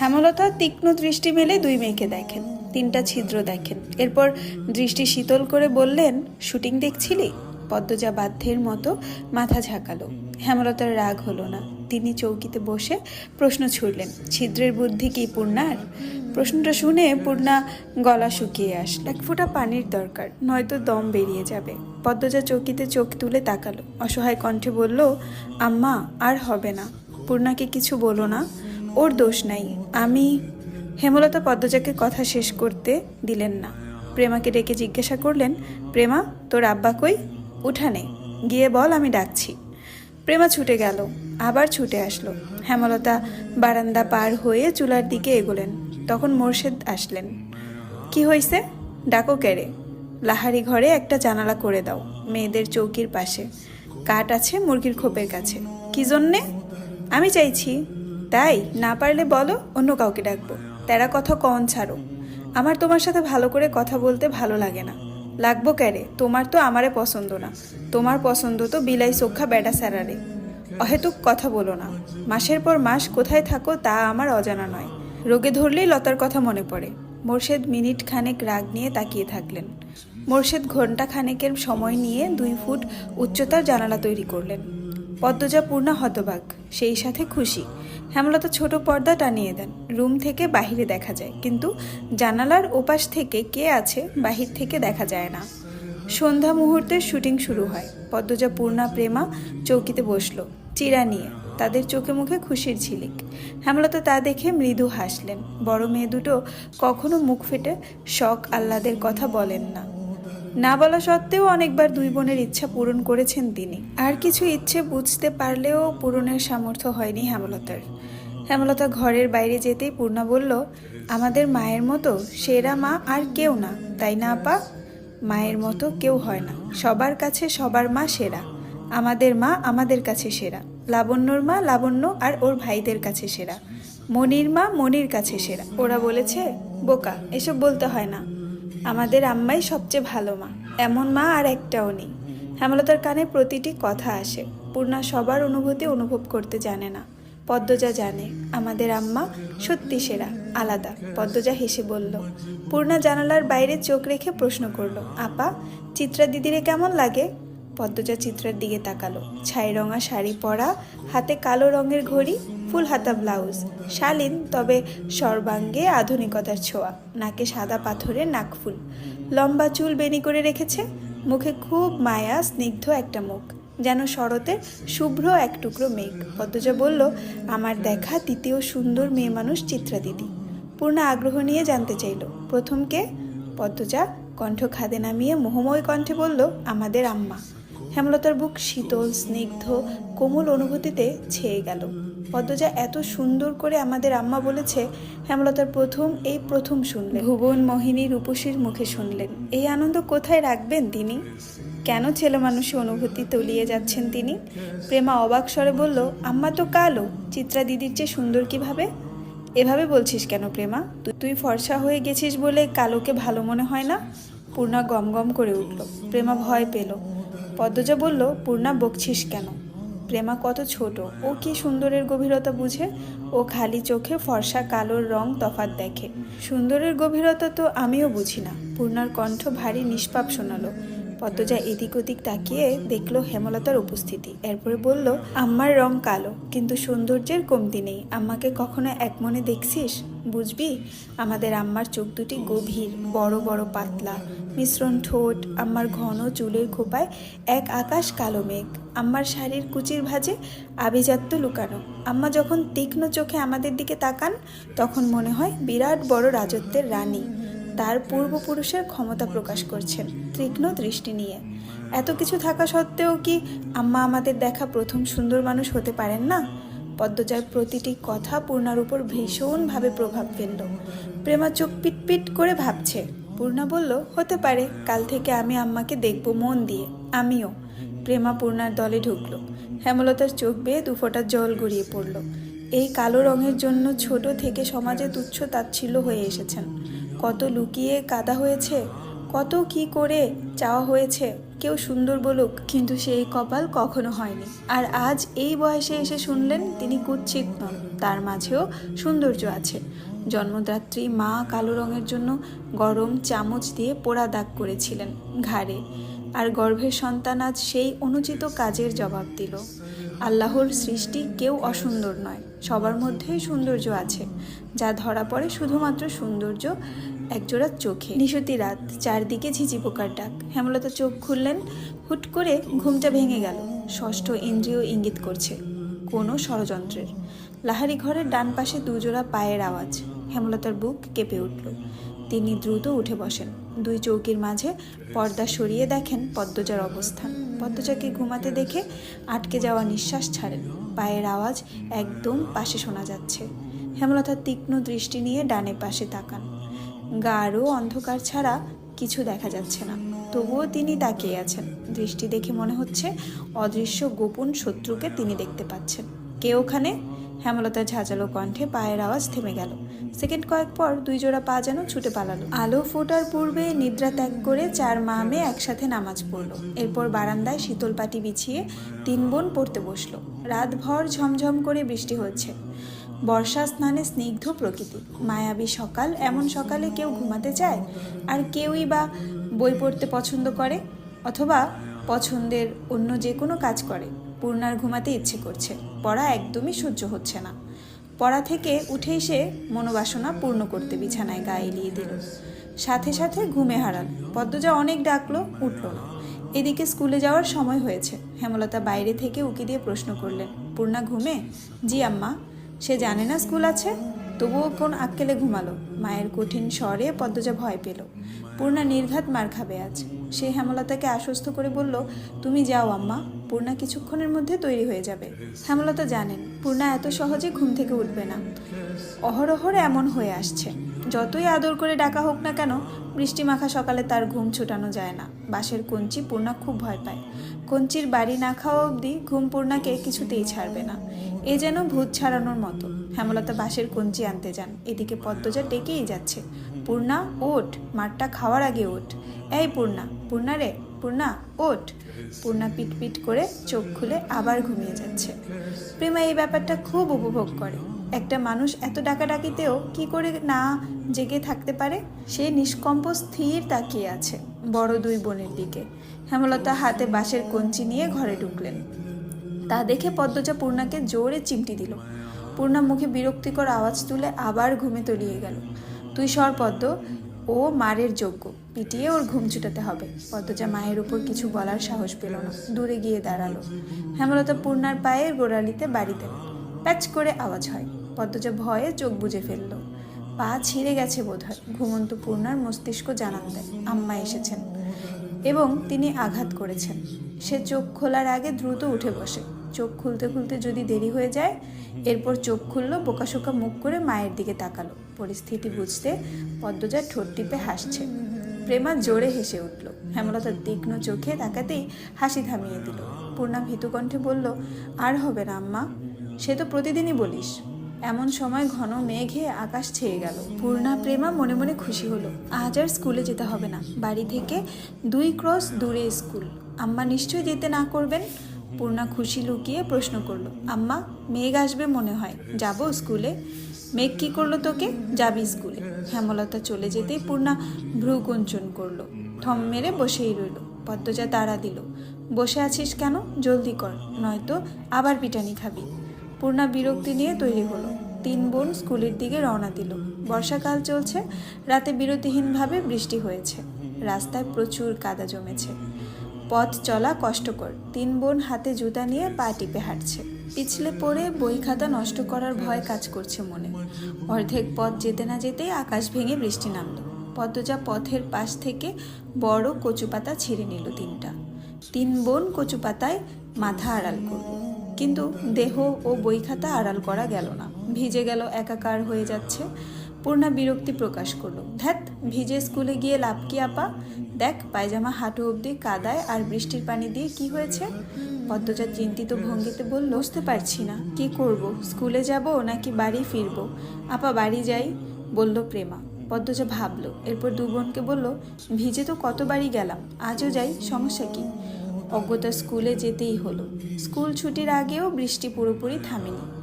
হেমলতা তীক্ষ্ণ দৃষ্টি মেলে দুই মেয়েকে দেখেন। তিনটা ছিদ্র দেখেন। এরপর দৃষ্টি শীতল করে বললেন, শুটিং দেখছিলি? পদ্মজা বাধ্যের মতো মাথা ঝাঁকালো। হেমলতার রাগ হলো না। তিনি চৌকিতে বসে প্রশ্ন ছুড়লেন, ছিদ্রের বুদ্ধি কি পূর্ণার? প্রশ্নটা শুনে পূর্ণা গলা শুকিয়ে আসলো, এক ফোঁটা পানির দরকার, নয়তো দম বেরিয়ে যাবে। পদ্মজা চৌকিতে চোখ তুলে তাকালো। অসহায় কণ্ঠে বলল, আম্মা, আর হবে না। পূর্ণাকে কিছু বলো না। ওর দোষ নাই। আমি হেমলতা পদ্মজাকে কথা শেষ করতে দিলেন না। প্রেমাকে ডেকে জিজ্ঞাসা করলেন, প্রেমা, তোর আব্বা কই? উঠানে গিয়ে বল, আমি ডাকছি। প্রেমা ছুটে গেল, আবার ছুটে আসলো। হেমলতা বারান্দা পার হয়ে চুলার দিকে এগোলেন, তখন মোর্শেদ আসলেন। কি হয়েছে ডাকো কেড়ে লাহারি ঘরে একটা জানালা করে দাও, মেয়েদের চৌকির পাশে। কাঠ আছে মুরগির খোপের কাছে। কি জন্যে? আমি চাইছি তাই না পারলে বলো, অন্য কাউকে ডাকবো। তেরা কথা কন ছাড়ো। আমার তোমার সাথে ভালো করে কথা বলতে ভালো লাগে না। লাগবো ক্যারে তোমার তো আমারে পছন্দ না। তোমার পছন্দ তো বিলাই চোখা বেডা স্যারারে। অহেতুক কথা বলো না। মাসের পর মাস কোথায় থাকো তা আমার অজানা নয়। রোগে ধরলেই লতার কথা মনে পড়ে। মোর্শেদ মিনিট খানেক রাগ নিয়ে তাকিয়ে থাকলেন। মোর্শেদ ঘণ্টা খানেকের সময় নিয়ে দুই ফুট উচ্চতার জানালা তৈরি করলেন। পদ্মজা পূর্ণা হতবাক, সেই সাথে খুশি। হেমলতা ছোট পর্দা টানিয়ে দেন। রুম থেকে বাহিরে দেখা যায়। কিন্তু জানালার ওপাশ থেকে কে আছে বাহির থেকে দেখা যায় না। সন্ধ্যা মুহূর্তের শুটিং শুরু হয়। পদ্মজা, পূর্ণা, প্রেমা চৌকিতে বসল, চিরা নিয়ে। তাদের চোখে মুখে খুশির ঝিলিক। হেমলতা তা দেখে মৃদু হাসলেন। বড় মেয়ে দুটো কখনো মুখ ফেটে শখ আহ্লাদের কথা বলেন না। না বলা সত্ত্বেও অনেকবার দুই বোনের ইচ্ছা পূরণ করেছেন তিনি। আর কিছু ইচ্ছে বুঝতে পারলেও পূরণের সামর্থ্য হয়নি হেমলতার। হেমলতা ঘরের বাইরে যেতেই পূর্ণা বলল, আমাদের মায়ের মতো সেরা মা আর কেউ না, তাই না আপা? মায়ের মতো কেউ হয় না। সবার কাছে সবার মা সেরা। আমাদের মা আমাদের কাছে সেরা। লাবণ্যর মা লাবণ্য আর ওর ভাইদের কাছে সেরা। মনির মা মনির কাছে সেরা। ওরা বলেছে, বোকা, এসব বলতে হয় না। আমাদের আম্মাই সবচেয়ে ভালো মা। এমন মা আর একটাও নেই। হেমলতার কানে প্রতিটি কথা আসে। পূর্ণা সবার অনুভূতি অনুভব করতে জানে না। পদ্মজা জানে, আমাদের আম্মা সত্যি সেরা, আলাদা। পদ্মজা হেসে বলল, পূর্ণা জানালার বাইরে চোখ রেখে প্রশ্ন করল, আপা, চিত্রা দিদিরে কেমন লাগে? পদ্মজা চিত্রার দিকে তাকালো। ছাই রঙা শাড়ি পরা, হাতে কালো রঙের ঘড়ি ফুল হাতা ব্লাউজ। শালীন, তবে সর্বাঙ্গে আধুনিকতার ছোঁয়া। নাকে সাদা পাথরের নাকফুল। লম্বা চুল বেনি করে রেখেছে। মুখে খুব মায়া, স্নিগ্ধ একটা মুখ। যেন শরতের শুভ্র এক টুকরো মেঘ। পদ্মজা বলল, আমার দেখা তৃতীয় সুন্দর মেয়ে মানুষ চিত্রা দিদি। পূর্ণ আগ্রহ নিয়ে জানতে চাইল প্রথমকে পদ্মজা কণ্ঠ খাদে নামিয়ে মোহময় কণ্ঠে বলল, আমাদের আম্মা। হেমলতার বুক শীতল, স্নিগ্ধ, কোমল অনুভূতিতে ছেয়ে গেল। পদ্মজা এত সুন্দর করে আমাদের আম্মা বলেছে হেমলতার প্রথম, এই প্রথম শুনলেন। ভুবন, মোহিনী, রূপসীর মুখে শুনলেন। এই আনন্দ কোথায় রাখবেন তিনি? কেন ছেলে মানুষের অনুভূতি তলিয়ে যাচ্ছেন তিনি? প্রেমা অবাক স্বরে বলল, আম্মা তো কালো, চিত্রা দিদির চেয়ে সুন্দর কীভাবে? এভাবে বলছিস কেন প্রেমা? তুই ফর্সা হয়ে গেছিস বলে কালোকে ভালো মনে হয় না? পূর্ণা গম গম করে উঠল। প্রেমা ভয় পেল। পদ্মজা বলল, পূর্ণা, বকছিস কেন? প্রেমা কত ছোট। ও কি সুন্দরের গভীরতা বুঝে? ও খালি চোখে ফর্সা কালোর রং তফাত দেখে। সুন্দরের গভীরতা তো আমিও বুঝি না। পূর্ণার কণ্ঠ ভারী নিষ্পাপ শোনালো। পদ্মজা এদিক ওদিক তাকিয়ে দেখল হেমলতার উপস্থিতি। এরপরে বলল, আম্মার রং কালো, কিন্তু সৌন্দর্যের কমতি নেই। আম্মাকে কখনো এক মনে দেখছিস? বুঝবি? আমাদের আম্মার চোখ দুটি গভীর, বড় বড় পাতলা। মিশ্রণ ঠোঁট, আম্মার ঘন চুলের খোপায় এক আকাশ কালো মেঘ। আম্মার শাড়ির কুচির ভাঁজে আভিজাত্য লুকানো। আম্মা যখন তীক্ষ্ণ চোখে আমাদের দিকে তাকান, তখন মনে হয় বিরাট বড় রাজত্বের রানী। তার পূর্বপুরুষের ক্ষমতা প্রকাশ করছেন তীক্ষ্ণ দৃষ্টি নিয়ে। এত কিছু থাকা সত্ত্বেও কি আম্মা আমাদের দেখা প্রথম সুন্দর মানুষ হতে পারেন না? পদ্মজার প্রতিটি কথা পূর্ণার উপর ভীষণভাবে প্রভাব ফেলল। প্রেমা চোখ পিটপিট করে ভাবছে, পূর্ণা বলল, হতে পারে, কাল থেকে আমি আম্মাকে দেখব মন দিয়ে, আমিও। প্রেমা পূর্ণার দলে ঢুকলো। হেমলতার চোখ বেয়ে দুফোঁটা জল গড়িয়ে পড়ল। এই কালো রঙের জন্য ছোট থেকে সমাজে তুচ্ছ তাচ্ছিল্য হয়ে এসেছেন। কত লুকিয়ে কাদা হয়েছে, কত কি করে চাওয়া হয়েছে কেউ সুন্দর বলুক, কিন্তু সেই কপাল কখনো হয়নি। আর আজ এই বয়সে এসে শুনলেন তিনি কুৎসিত নন, তার মাঝেও সৌন্দর্য আছে। জন্মদাত্রী মা কালো রঙের জন্য গরম চামচ দিয়ে পোড়া দাগ করেছিলেন ঘাড়ে, আর গর্ভের সন্তান আজ সেই অনুচিত কাজের জবাব দিল। আল্লাহর সৃষ্টি কেউ অসুন্দর নয়, সবার মধ্যেই সৌন্দর্য আছে, যা ধরা পড়ে শুধুমাত্র সৌন্দর্য একজোড়া চোখে। নিশতি রাত, চারদিকে ঝিঝি পোকার ডাক। হেমলতা চোখ খুললেন, হুট করে ঘুমটা ভেঙে গেল। ষষ্ঠ ইন্দ্রিয় ইঙ্গিত করছে, কোনো ষড়যন্ত্রের। লাহারি ঘরের ডান পাশে দুজোড়া পায়ের আওয়াজ। হেমলতার বুক কেঁপে উঠল। তিনি দ্রুত উঠে বসেন। দুই চৌকির মাঝে পর্দা সরিয়ে দেখেন পদ্মজার অবস্থান। পদ্মজাকে ঘুমাতে দেখে আটকে যাওয়া নিঃশ্বাস ছাড়েন। পায়ের আওয়াজ একদম পাশে শোনা যাচ্ছে। হেমলতার তীক্ষ্ণ দৃষ্টি নিয়ে ডানে পাশে তাকান। গাঢ় অন্ধকার ছাড়া কিছু দেখা যাচ্ছে না। তবুও তিনি তাকিয়ে আছেন। দৃষ্টি দেখে মনে হচ্ছে অদৃশ্য গোপন শত্রুকে তিনি দেখতে পাচ্ছেন। কে ওখানে? হেমলতার ঝাঁঝালো কণ্ঠে পায়ের আওয়াজ থেমে গেল। সেকেন্ড কয়েক পর দুই জোড়া পা যেন ছুটে পালালো। আলো ফোটার পূর্বে নিদ্রা ত্যাগ করে চার মা মেয়ে একসাথে নামাজ পড়ল। এরপর বারান্দায় শীতল পাটি বিছিয়ে তিন বোন পড়তে বসল। রাতভর ঝমঝম করে বৃষ্টি হচ্ছে। বর্ষা স্নানে স্নিগ্ধ প্রকৃতি। মায়াবী সকাল, এমন সকালে কেউ ঘুমাতে চায়? আর কেউই বা বই পড়তে পছন্দ করে? অথবা পছন্দের অন্য যে কোনো কাজ করে? পূর্ণার ঘুমাতে ইচ্ছে করছে। পড়া একদমই সহ্য হচ্ছে না। পড়া থেকে উঠে এসে মনোবাসনা পূর্ণ করতে বিছানায় গা এলিয়ে দিল। সাথে সাথে ঘুমে হারাল। পদ্মজা অনেক ডাকলো, উঠল না। এদিকে স্কুলে যাওয়ার সময় হয়েছে। হেমলতা বাইরে থেকে উকি দিয়ে প্রশ্ন করলেন, পূর্ণা ঘুমে? জি আম্মা। সে জানে না স্কুল আছে, তবুও কোন আক্কেলে ঘুমালো। মায়ের কঠিন স্বরে পদ্মজা ভয় পেল। পূর্ণা নির্ঘাত মার খাবে আজ। সে হেমলতাকে আশ্বস্ত করে বলল, তুমি যাও আম্মা, পূর্ণা কিছুক্ষণের মধ্যে তৈরি হয়ে যাবে। হেমলতা জানেন, পূর্ণা এত সহজে ঘুম থেকে উঠবে না। অহরহর এমন হয়ে আসছে। যতই আদর করে ডাকা হোক না কেন বৃষ্টি মাখা সকালে তার ঘুম ছুটানো যায় না। বাসের কঞ্চি পূর্ণা খুব ভয় পায়। কঞ্চির বাড়ি না খাওয়া অবধি ঘুম পূর্ণাকে কিছুতেই ছাড়বে না। এ যেন ভূত ছাড়ানোর মতো। হেমলতা বাসের কঞ্চি আনতে যান। এদিকে পদ্মজা ডেকেই যাচ্ছে। পূর্ণা, ওঠ। মাঠটা খাওয়ার আগে ওঠ। এই পূর্ণা পূর্ণা রে, পূর্ণা, ওঠ। পূর্ণা পিটপিট করে চোখ খুলে আবার ঘুমিয়ে যাচ্ছে। প্রেমা এই ব্যাপারটা খুব উপভোগ করে। একটা মানুষ এত ডাকাডাকিতেও কি করে না জেগে থাকতে পারে? সে নিষ্কম্প, স্থির তাকিয়ে আছে বড় দুই বোনের দিকে। হেমলতা হাতে বাঁশের কঞ্চি নিয়ে ঘরে ঢুকলেন। তা দেখে পদ্মজা পূর্ণাকে জোরে চিমটি দিল। পূর্ণা মুখে বিরক্তিকর আওয়াজ তুলে আবার ঘুমে তলিয়ে গেল। তুই সর পদ্ম, ও মারের যোগ্য, পিটিয়ে ওর ঘুম ছুটাতে হবে। পদ্মজা মায়ের উপর কিছু বলার সাহস পেল না, দূরে গিয়ে দাঁড়াল। হেমলতা পূর্ণার পায়ের গোড়ালিতে বাড়িতে প্যাচ করে আওয়াজ হয়। পদ্মজা ভয়ে চোখ বুজে ফেলল। পা ছিঁড়ে গেছে বোধহয়। ঘুমন্ত পূর্ণার মস্তিষ্ক জানান দেয় আম্মা এসেছেন এবং তিনি আঘাত করেছেন। সে চোখ খোলার আগে দ্রুত উঠে বসে। চোখ খুলতে খুলতে যদি দেরি হয়ে যায়, এরপর চোখ খুলল, বোকাশোকা মুখ করে মায়ের দিকে তাকালো। পরিস্থিতি বুঝতে পদ্মজা ঠোঁট টিপে হাসছে। প্রেমা জোরে হেসে উঠল। হেমলতার তীক্ষ্ণ চোখে তাকাতেই হাসি থামিয়ে দিল। পূর্ণা ভীতু কণ্ঠে বলল, আর হবে না আম্মা। সে তো প্রতিদিনই বলিস। এমন সময় ঘন মেঘে আকাশ ছেয়ে গেল। পূর্ণা প্রেমা মনে মনে খুশি হলো। আজ আর স্কুলে যেতে হবে না। বাড়ি থেকে দুই ক্রস দূরে স্কুল। আম্মা নিশ্চয়ই যেতে না করবেন? পূর্ণা খুশি লুকিয়ে প্রশ্ন করল। আম্মা, মেঘ আসবে মনে হয়। যাব স্কুলে? মেঘ কী করল তোকে? যাবি স্কুলে। হেমলতা চলে যেতেই পূর্ণা ভ্রু কুঞ্চন করল। থম মেরে বসেই রইল। পদ্মজা তাড়া দিল। বসে আছিস কেন? জলদি কর, নয়তো আবার পিটানি খাবি। পূর্ণা বিরক্তি নিয়ে তৈরি হলো। তিন বোন স্কুলের দিকে রওনা দিল। বর্ষাকাল চলছে, রাতে বিরতিহীনভাবে বৃষ্টি হয়েছে। রাস্তায় প্রচুর কাদা জমেছে। পথ চলা কষ্টকর। তিন বোন হাতে জুতা নিয়ে পা টিপে হাঁটছে। পিছলে পড়ে বই খাতা নষ্ট করার ভয় কাজ করছে মনে। অর্ধেক পথ যেতে না যেতেই আকাশ ভেঙে বৃষ্টি নামলো। পদ্মজা পথের পাশ থেকে বড় কচুপাতা ছিঁড়ে নিল তিনটা। তিন বোন কচু পাতায় মাথা আড়াল করল। কিন্তু দেহ ও বই খাতা আড়াল করা গেল না। ভিজে গেল, একাকার হয়ে যাচ্ছে। পূর্ণা বিরক্তি প্রকাশ করল। ধ্যাত ভিজে স্কুলে গিয়ে লাভ কি, আপা? দেখ, পায়জামা হাঁটু অবধি কাদায় আর বৃষ্টির পানি দিয়ে কি হয়েছে? পদ্মজা চিন্তিত ভঙ্গিতে বলল, বুঝতে পারছি না। কি করব? স্কুলে যাব নাকি বাড়ি ফিরবো? আপা, বাড়ি যাই, বলল প্রেমা। পদ্মজা ভাবলো। এরপর দু বোনকে বলল, ভিজে তো কতবারই গেলাম। আজও যাই, সমস্যা কি? অজ্ঞতা স্কুলে যেতেই হলো। স্কুল ছুটির আগেও বৃষ্টি পুরোপুরি থামেনি।